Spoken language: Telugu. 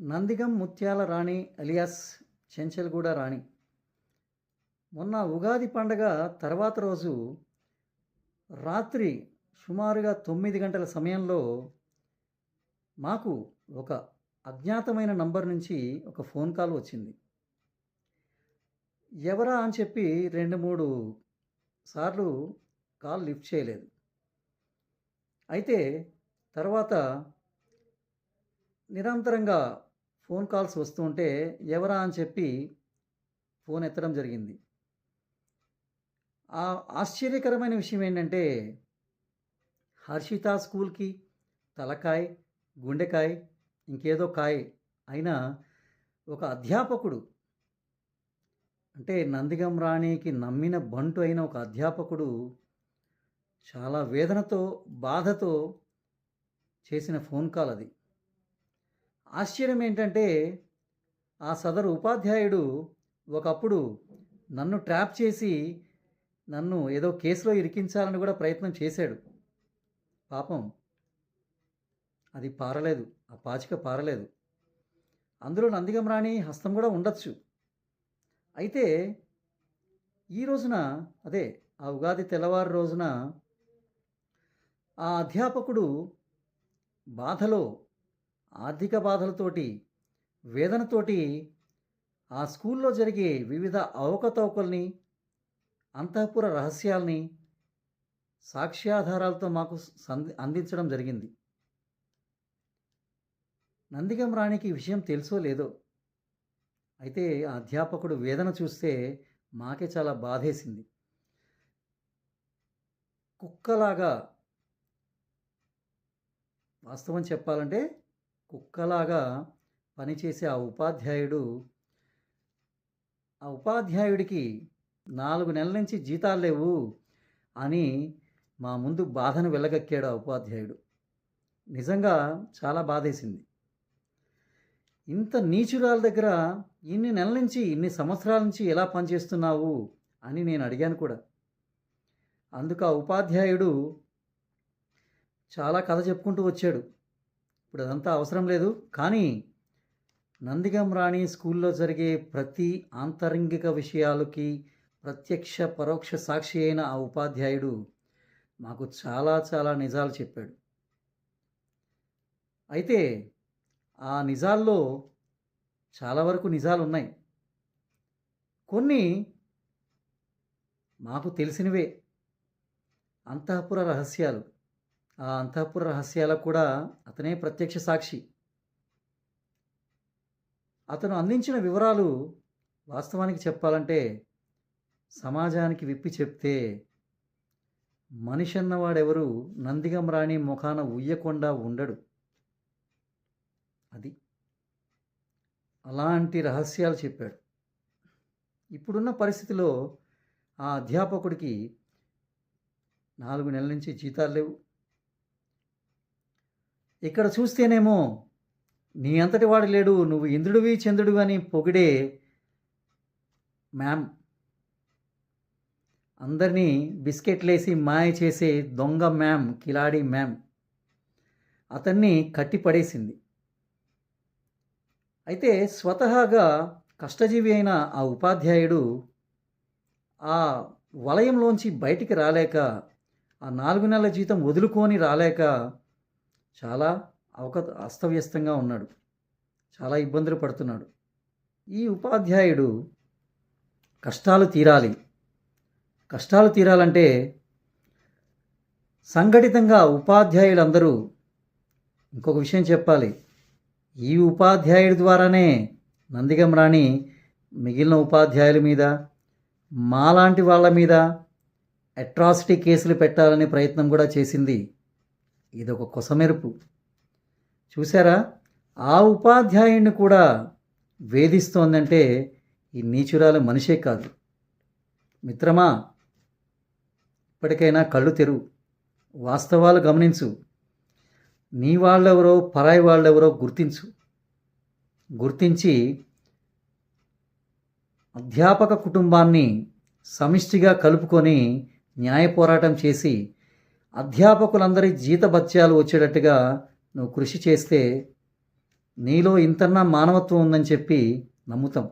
నందిగం ముత్యాల రాణి అలియాస్ చెంచల్గూడ రాణి. మొన్న ఉగాది పండగ తర్వాత రోజు రాత్రి సుమారుగా తొమ్మిది గంటల సమయంలో మాకు ఒక అజ్ఞాతమైన నంబర్ నుంచి ఒక ఫోన్ కాల్ వచ్చింది. ఎవరా అని చెప్పి రెండు మూడు సార్లు కాల్ లిఫ్ట్ చేయలేదు. అయితే తర్వాత నిరంతరంగా ఫోన్ కాల్స్ వస్తుంటే ఎవరా అని చెప్పి ఫోన్ ఎత్తడం జరిగింది. ఆ ఆశ్చర్యకరమైన విషయం ఏంటంటే హర్షిత స్కూల్కి తలకాయ్ గుండెకాయ్ ఇంకేదో కాయ్ అయినా ఒక అధ్యాపకుడు అంటే నందిగం రాణికి నమ్మిన బంటు అయిన ఒక అధ్యాపకుడు చాలా వేదనతో బాధతో చేసిన ఫోన్ కాల్ అది. ఆశ్చర్యం ఏంటంటే ఆ సదరు ఉపాధ్యాయుడు ఒకప్పుడు నన్ను ట్రాప్ చేసి నన్ను ఏదో కేసులో ఇరికించాలని కూడా ప్రయత్నం చేశాడు. పాపం అది పారలేదు ఆ పాచిక పారలేదు. అందులో నందిగం రాణి హస్తం కూడా ఉండొచ్చు. అయితే ఈ రోజున అదే ఆ ఉగాది తెల్లవారు రోజున ఆ అధ్యాపకుడు బాధలో ఆర్థిక బాధలతోటి వేదనతోటి ఆ స్కూల్లో జరిగే వివిధ అవకతవకల్ని అంతఃపుర రహస్యాల్ని సాక్ష్యాధారాలతో మాకు సంది అందించడం జరిగింది. నందిగం రాణికి విషయం తెలుసో లేదో? అయితే ఆ అధ్యాపకుడు వేదన చూస్తే మాకే చాలా బాధేసింది. కుక్కలాగా వాస్తవం చెప్పాలంటే కుక్కలాగా పనిచేసే ఆ ఉపాధ్యాయుడు ఆ ఉపాధ్యాయుడికి నాలుగు నెలల నుంచి జీతాలు లేవు అని మా ముందు బాధను వెళ్ళగక్కాడు ఆ ఉపాధ్యాయుడు. నిజంగా చాలా బాధేసింది. ఇంత నీచురాల దగ్గర ఇన్ని నెలల నుంచి ఇన్ని సంవత్సరాల నుంచి ఎలా పనిచేస్తున్నావు అని నేను అడిగాను కూడా. అందుకు ఆ ఉపాధ్యాయుడు చాలా కథ చెప్పుకుంటూ వచ్చాడు. ఇప్పుడు అదంతా అవసరం లేదు. కానీ నందిగం రాణి స్కూల్లో జరిగే ప్రతి ఆంతరంగిక విషయాలకి ప్రత్యక్ష పరోక్ష సాక్షి అయిన ఆ ఉపాధ్యాయుడు మాకు చాలా చాలా నిజాలు చెప్పాడు. అయితే ఆ నిజాల్లో చాలా వరకు నిజాలు ఉన్నాయి. కొన్ని మాకు తెలిసినవే. అంతఃపుర రహస్యాలు. ఆ అంతఃపుర రహస్యాలకు కూడా అతనే ప్రత్యక్ష సాక్షి. అతను అందించిన వివరాలు వాస్తవానికి చెప్పాలంటే సమాజానికి విప్పి చెప్తే మనిషి అన్నవాడెవరు నందిగం రాణి ముఖాన ఉయ్యకుండా ఉండడు. అది అలాంటి రహస్యాలు చెప్పాడు. ఇప్పుడున్న పరిస్థితిలో ఆ అధ్యాపకుడికి నాలుగు నెలల నుంచి జీతాలు లేవు. ఇక్కడ చూస్తేనేమో నీ అంతటి వాడు లేడు నువ్వు ఇంద్రుడివి చంద్రుడివి అని పొగిడే మ్యామ్. అందరినీ బిస్కెట్లేసి మాయ చేసే దొంగ మ్యామ్ కిలాడి మ్యామ్. అతన్ని కట్టిపడేసింది. అయితే స్వతహాగా కష్టజీవి అయిన ఆ ఉపాధ్యాయుడు ఆ వలయంలోంచి బయటికి రాలేక ఆ నాలుగు నెలల జీతం వదులుకొని రాలేక చాలా అవక అస్తవ్యస్తంగా ఉన్నాడు. చాలా ఇబ్బందులు పడుతున్నాడు. ఈ ఉపాధ్యాయుడు కష్టాలు తీరాలి. కష్టాలు తీరాలంటే సంఘటితంగా ఉపాధ్యాయులందరూ ఇంకొక విషయం చెప్పాలి. ఈ ఉపాధ్యాయుడి ద్వారానే నందిగం రాణి మిగిలిన ఉపాధ్యాయుల మీద మాలాంటి వాళ్ళ మీద అట్రాసిటీ కేసులు పెట్టాలనే ప్రయత్నం కూడా చేసింది ఇదొక కొసమెరుపు. చూసారా ఆ ఉపాధ్యాయుడిని కూడా వేధిస్తోందంటే ఈ నీచురాలు మనిషే కాదు. మిత్రమా ఇప్పటికైనా కళ్ళు తెరువు వాస్తవాలు గమనించు. నీ వాళ్ళెవరో పరాయి వాళ్ళెవరో గుర్తించు. గుర్తించి అధ్యాపక కుటుంబాన్ని సమిష్టిగా కలుపుకొని న్యాయ పోరాటం చేసి అధ్యాపకులందరి జీతభత్యాలు వచ్చేటట్టుగా నువ్వు కృషి చేస్తే నీలో ఇంతన్నా మానవత్వం ఉందని చెప్పి నమ్ముతాం.